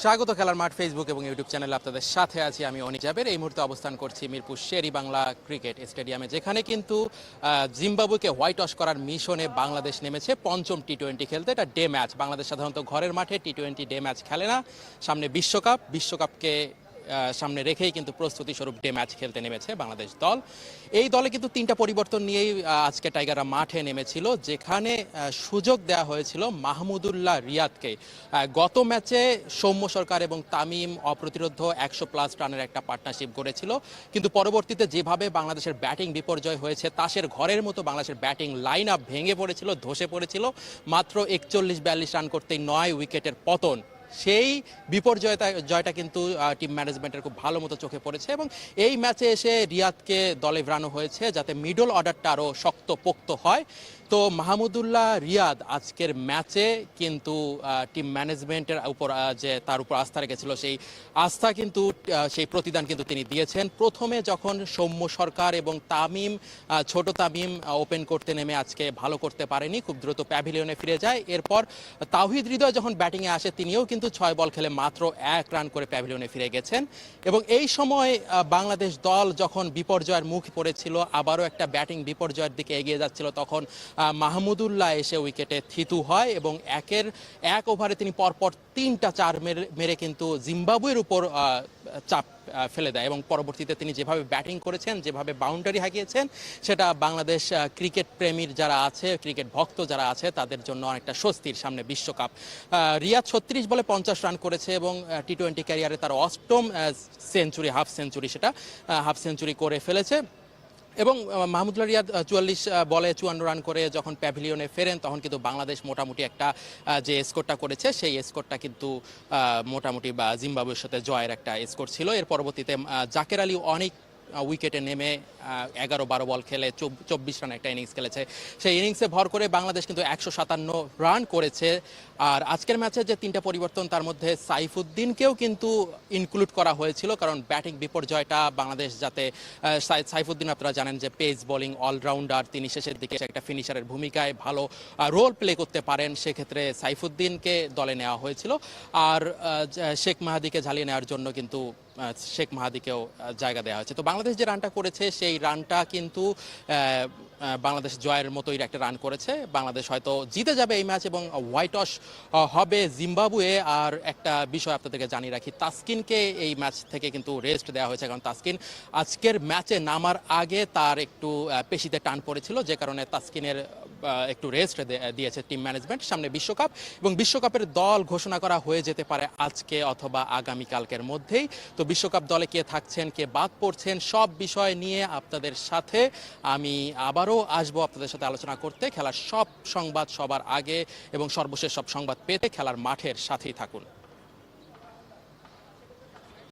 স্বাগত খেলার মাঠ ফেসবুক এবং ইউটিউব চ্যানেলে আপনাদের সাথে আছি আমি অনিক জাবের। এই মুহূর্তে অবস্থান করছি মিরপুর শেরি বাংলা ক্রিকেট স্টেডিয়ামে, যেখানে কিন্তু জিম্বাবুকে হোয়াইট ওয়াশ করার মিশনে বাংলাদেশ নেমেছে পঞ্চম টি টোয়েন্টি খেলতে। এটা ডে ম্যাচ। বাংলাদেশ সাধারণত ঘরের মাঠে টি টোয়েন্টি ডে ম্যাচ খেলে না। সামনে বিশ্বকাপ। বিশ্বকাপকে সামনে রেখেই কিন্তু প্রস্তুতি স্বরূপ ডে ম্যাচ খেলতে নেমেছে বাংলাদেশ দল। এই দলে কিন্তু তিনটা পরিবর্তন নিয়েই আজকে টাইগাররা মাঠে নেমেছিল, যেখানে সুযোগ দেওয়া হয়েছিল মাহমুদুল্লাহ রিয়াদকে। গত ম্যাচে সৌম্য সরকার এবং তামিম অপ্রতিরোধ একশো প্লাস রানের একটা পার্টনারশিপ গড়েছিল। কিন্তু পরবর্তীতে যেভাবে বাংলাদেশের ব্যাটিং বিপর্যয় হয়েছে, তাসের ঘরের মতো বাংলাদেশের ব্যাটিং লাইন আপ ভেঙে পড়েছিল, ধসে পড়েছিল। মাত্র একচল্লিশ বিয়াল্লিশ রান করতেই নয় উইকেটের পতন। সেই বিপর্যয়টা জয়টা কিন্তু টিম ম্যানেজমেন্টের খুব ভালো মতো চোখে পড়েছে এবং এই ম্যাচে এসে রিয়াদকে দলে ভ্রানো হয়েছে যাতে মিডল অর্ডারটা আরও শক্ত পোক্ত হয়। তো মাহমুদুল্লাহ রিয়াদ আজকের ম্যাচে কিন্তু টিম ম্যানেজমেন্টের উপর যে তার উপর আস্থা রেখেছিল, সেই আস্থা কিন্তু সেই প্রতিদান কিন্তু তিনি দিয়েছেন। প্রথমে যখন সৌম্য সরকার এবং তামিম ছোট তামিম ওপেন করতে নেমে আজকে ভালো করতে পারেনি, খুব দ্রুত প্যাভিলিয়নে ফিরে যায়। এরপর তাওহিদ হৃদয় যখন ব্যাটিংয়ে আসে, তিনিও কিন্তু ছয় বল খেলে মাত্র এক রান করে প্যাভিলিয়নে ফিরে গেছেন। এবং এই সময় বাংলাদেশ দল যখন বিপর্যয়ের মুখ পড়েছিল, আবারও একটা ব্যাটিং বিপর্যয়ের দিকে এগিয়ে যাচ্ছিল, তখন মাহমুদুল্লাহ এসে উইকেটে থিতু হয় এবং একের এক ওভারে তিনি পরপর তিনটা চার মেরে- মেরে কিন্তু জিম্বাবুয়ের উপর চাপ ফেলে দেয় এবং পরবর্তীতে তিনি যেভাবে ব্যাটিং করেছেন, যেভাবে বাউন্ডারি হাঁকিয়েছেন, সেটা বাংলাদেশ ক্রিকেট প্রেমীর যারা আছে ক্রিকেট ভক্ত যারা আছে, তাদের জন্য অনেকটা স্বস্তির সামনে বিশ্বকাপ। রিয়াদ ছত্রিশ বলে পঞ্চাশ রান করেছে এবং টি টোয়েন্টি ক্যারিয়ারে তার অষ্টম সেঞ্চুরি হাফ সেঞ্চুরি সেটা হাফ সেঞ্চুরি করে ফেলেছে। এবং মাহমুদুল্লা রিয়াদ চুয়াল্লিশ বলে চুয়ান্ন রান করে যখন প্যাভিলিয়নে ফেরেন, তখন কিন্তু বাংলাদেশ মোটামুটি একটা যে স্কোরটা করেছে, সেই স্কোরটা কিন্তু মোটামুটি বা জিম্বাবুয়ের সাথে জয়ের একটা স্কোর ছিল। এর পরবর্তীতে জাকের আলী অনেক উইকেটে নেমে এগারো বারো বল খেলে চব্বিশ রান একটা ইনিংস খেলেছে। সেই ইনিংসে ভর করে বাংলাদেশ কিন্তু একশো সাতান্ন রান করেছে। আর আজকের ম্যাচে যে তিনটা পরিবর্তন, তার মধ্যে সাইফুদ্দিনকেও কিন্তু ইনক্লুড করা হয়েছিল, কারণ ব্যাটিং বিপর্যয়টা বাংলাদেশ যাতে সাইফুদ্দিন আপনারা জানেন যে পেস বোলিং অলরাউন্ডার তিনি শেষের দিকে একটা ফিনিশারের ভূমিকায় ভালো রোল প্লে করতে পারেন, সেক্ষেত্রে সাইফুদ্দিনকে দলে নেওয়া হয়েছিল। আর শেখ মাহাদিকে ঝালিয়ে নেওয়ার জন্য কিন্তু শেখ মাহাদিকেও জায়গা দেওয়া হয়েছে। তো বাংলাদেশ যে রানটা করেছে, সেই রানটা কিন্তু বাংলাদেশ জয়ের মতোই একটা রান করেছে। বাংলাদেশ হয়তো জিতে যাবে এই ম্যাচ এবং হোয়াইট ওয়াশ হবে জিম্বাবুয়ে। আর একটা বিষয় আপনাদেরকে জানিয়ে রাখি, তাসকিনকে এই ম্যাচ থেকে কিন্তু রেস্ট দেওয়া হয়েছে। কারণ তাস্কিন আজকের ম্যাচে নামার আগে তার একটু পেশিতে টান পড়েছিল, যে কারণে তাসকিনের একটু রেস্ট দিয়েছে টিম ম্যানেজমেন্ট সামনে বিশ্বকাপ এবং বিশ্বকাপের দল ঘোষণা করা হয়ে যেতে পারে আজকে অথবা আগামীকালকের মধ্যেই। তো বিশ্বকাপ দলে কে থাকছেন, কে বাদ পড়ছেন, সব বিষয় নিয়ে আপনাদের সাথে আমি আবারও আসব আপনাদের সাথে আলোচনা করতে। খেলার সব সংবাদ সবার আগে এবং সর্বশেষ সব সংবাদ পেতে খেলার মাঠের সাথেই থাকুন।